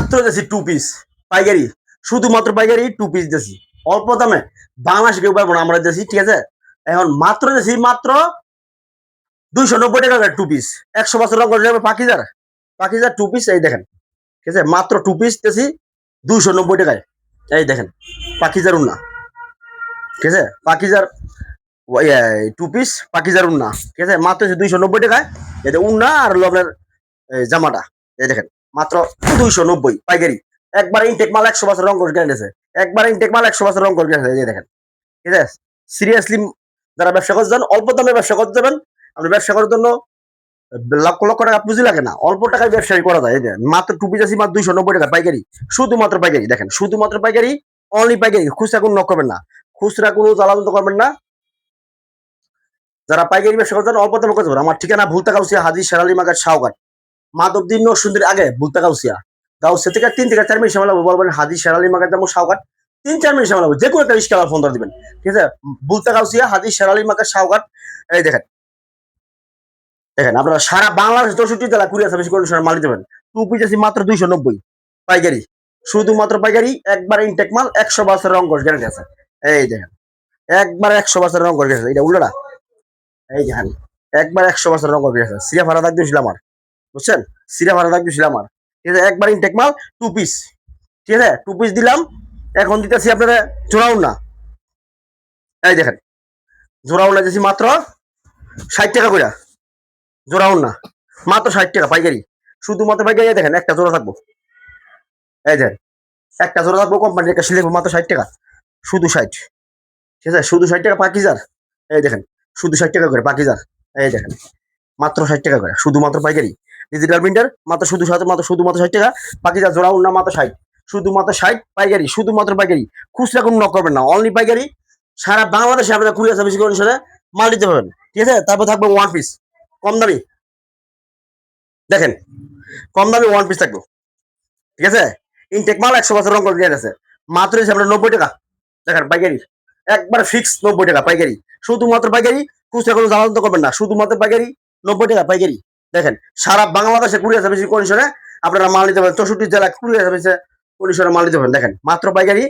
মাত্র দিয়েছি two piece পাইকারি। শুধুমাত্র পাইকারি টু পিস দিয়েছি। অল্প দামে বাংলাদেশ কেউ পারব না, আমরা দিয়েছি, ঠিক আছে? এখন মাত্র দিয়েছি মাত্র দুইশো নব্বই টাকা টু পিস একশো বছর রঙ করে যাবে পাকিজার পাকিজার টু পিস এই দেখেন, ঠিক আছে? মাত্র টু পিস দিয়েছি দুইশো নব্বই টাকায়। এই দেখেন পাকিজার উন্না। ঠিক আছে? পাকিজার টু পিস পাকিজার উন্না। ঠিক আছে? মাত্র দুইশো নব্বই টাকায়। এতে উন্না আর আপনার জামাটা, এই দেখেন। মাত্র দুইশো নব্বই। পাইকারি। একবার ইনটেক মাল একশো বছর রং করে গেছে একবার ইনটেক মাল একশো বছর রং করে এই দেখেন। ঠিক আছে? সিরিয়াসলি যারা ব্যবসা করতে যান অল্প দামে ব্যবসা করতে যাবেন। আপনি ব্যবসা করার জন্য লক্ষ লক্ষ টাকা পুঁজি লাগে না। অল্প টাকায় ব্যবসায়ী করা যায়। মাত্র টুপি চাষি মাত্র দুইশো নব্বই টাকা পাইকারি। শুধুমাত্র পাইকারি। দেখেন, শুধুমাত্র পাইকারি অনলি পাইকারি। খুচরা কোনো নক করবেন না। খুচরা কোনো জ্বালাতন করবেন না। যারা পাইকারি ব্যবসা করতে অল্প দামে করতে পারেন আমার ঠিকানা ভুলতা কাউসিয়া হাজি শেরালি মাগার শাহঘাট মাধবদিন সুন্দর আগে ভুলতা কাউসিয়া গাউসিয়া থেকে তিন থেকে চার মিনিট সময় লাগবে, বলবেন হাজি শেরালি যাব শাহঘাট তিন চার মিনিট সময় লাগবে, যে কোনো একটা রিস্কা ফোন ধরে দিবেন। ঠিক আছে? ভুলতা কাউসিয়া হাজি শেরালি মাগার শাহঘাট এই দেখেন। দেখেন, আপনারা সারা বাংলাদেশ চৌষট্টি জেলা কুড়িয়া সার্ভিস কন্ডিশনের মাল দেবেন টু পিস আছে মাত্র দুইশো নব্বই পাইকারি। শুধুমাত্র পাইকারি, একবার ইনটেক মাল, একশো বাসের রং করে গ্যারান্টি আছে। এই দেখেন, একবার একশো বছর রং করে গেছে এটা উল্টোটা। এই দেখেন, একবার একশো বছর রং করে গেছে সিরা ভাড়া দাগ দিয়েছিল আমার। বুঝছেন? সিরা ভাড়া দিয়েছিল আমার ঠিক আছে, একবার ইনটেক মাল টু পিস ঠিক আছে টু পিস দিলাম, এখন দিতেছি আপনারা জোড়াউন না এই দেখেন জোড়াউন না দিয়েছি মাত্র ষাট টাকা করে জোড়াউন না মাত্র ষাট টাকা, পাইকারি। শুধুমাত্র পাইকারি দেখেন, একটা জোড়া থাকব। এই দেখেন, একটা জোড়া থাকব কোম্পানির একটা সিলেবো মাত্র ষাট টাকা। শুধু ষাট। ঠিক আছে, শুধু ষাট টাকা পাকিজার। এই দেখেন, শুধু ষাট টাকা করে পাকিজার। এই দেখেন, মাত্র ষাট টাকা করে, শুধুমাত্র পাইকারি। ডিজিটাল প্রিন্টার মাত্র শুধু মাত্র শুধুমাত্র ষাট টাকা। পাকিজার জোড়া উন্না মাত্র ষাট। শুধুমাত্র ষাট পাইকারি, শুধুমাত্র পাইকারি। খুচরা কোনো নক করবেন না অনলি পাইকারি। সারা বাংলাদেশে আপনারা কুড়িয়া সার্ভিস কন্ডিশনে মাল দিতে পারবেন ঠিক আছে? তারপর থাকবে ওয়ান পিস কম দামি। দেখেন, কম দামি ওয়ান পিস থাকবে। ঠিক আছে? ইনটেক মাল একশো বছর রং করে আছে মাত্র হিসেবে আপনার নব্বই টাকা। দেখেন, পাইকারি। একবার ফিক্স নব্বই টাকা, পাইকারি। শুধুমাত্র পাইকারি, খুচরা কোনো জ্বালান্ত করবেন না। শুধুমাত্র পাইকারি, নব্বই টাকা, পাইকারি। দেখেন, সারা বাংলাদেশে কুড়িয়া সার্ভিস কন্ডিশনে আপনারা মাল নিতে পারেন। চৌষট্টি জেলা কুড়িয়া সার্ভিসে কন্ডিশনে মাল নিতে পারেন। দেখেন, মাত্র পাইকারি,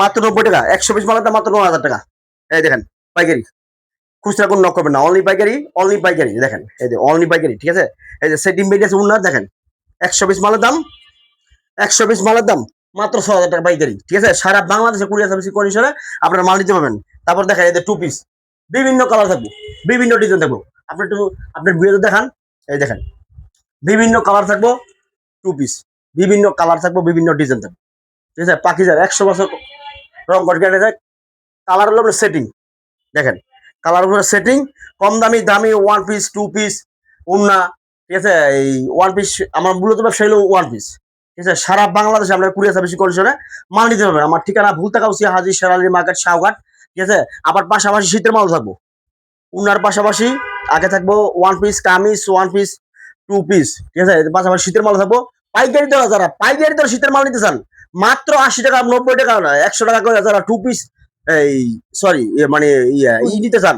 মাত্র নব্বই টাকা। একশো পিস মালের মাত্র ন হাজার টাকা। এই দেখেন, পাইকারি। খুচরা কোনো নক করবেন না। অনলি পাইকারি অনলি পাইকারি। দেখেন, এই যে অনলি পাইকারি, ঠিক আছে? এই যে সেটিং বেড আছে উন্নত, দেখেন। একশো পিস মালের দাম, একশো পিস মালের দাম, মাত্র ছ হাজার টাকা পাইকারি। ঠিক আছে? সারা বাংলাদেশে কুড়িয়া সার্ভিস কন্ডিশনে আপনারা মাল নিতে পারবেন। তারপর দেখেন, এই যে টু পিস বিভিন্ন কালার থাকব, বিভিন্ন ডিজাইন থাকব। আপনি একটু আপনার ভিডিওতে দেখান। এই দেখেন, বিভিন্ন কালার থাকব টু পিস বিভিন্ন কালার থাকব, বিভিন্ন ডিজাইন থাকব। ঠিক আছে পাখিজার একশো বছর রং কেটে যায় কালার হলো সেটিং দেখেন কালার উপরে সেটিং কম দামি দামি ওয়ান পিস টু পিস উন্না, ঠিক আছে, এই ওয়ান পিস আমার মূলত ব্যবসা হলো ওয়ান পিস ঠিক আছে, সারা বাংলাদেশে আমরা কুরিয়ার সার্ভিস কন্ডিশনে মাল নিতে পারবেন আমার ঠিকানা ভুলতা কাউসিয়া হাজির শেরালি মার্কেট, শাহঘাট, ঠিক আছে, আবার পাশাপাশি শীতের মাল থাকব। উন্নার পাশাপাশি আগে থাকব one piece kameez one piece two piece ঠিক আছে? পাশাপাশি শীতের মাল থাকব পাইকারি দর যারা পাইকারি দর শীতের মাল নিতে চান মাত্র আশি টাকা নব্বই টাকা না একশো টাকা করে যারা টু পিস এই সরি মানে ইয়া ই নিতে চান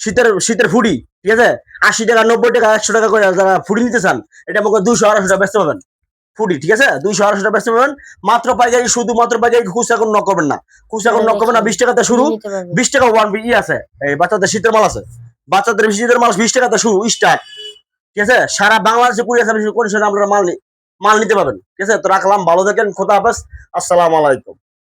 শীতের শীতের ফুডি ঠিক আছে? আশি টাকা নব্বই টাকা একশো টাকা করে যারা ফুডি নিতে চান এটা আমাকে দুশো আড়াইশো টাকা বেচতে পাবেন ফুডি ঠিক আছে? দুইশো আড়াইশো টাকা বেচতে পাবেন মাত্র পাইকারি শুধুমাত্র পাইকারি খুচরা এখন নক করবেন না খুচরা এখন নক করবেন না বিশ টাকাতে শুরু বিশ টাকা ওয়ান ই আছে এই বাচ্চাদের শীতের মাল আছে। বাচ্চাদের শীতের মানুষ বিশ টাকাতে শুরু স্টার্ট। ঠিক আছে? সারা বাংলাদেশে কুড়ি হাজার কন্ডিশনে আপনারা মাল মাল নিতে পারবেন। ঠিক আছে? তো রাখলাম, ভালো থাকেন, খোদা হাফেজ। আসসালামু আলাইকুম।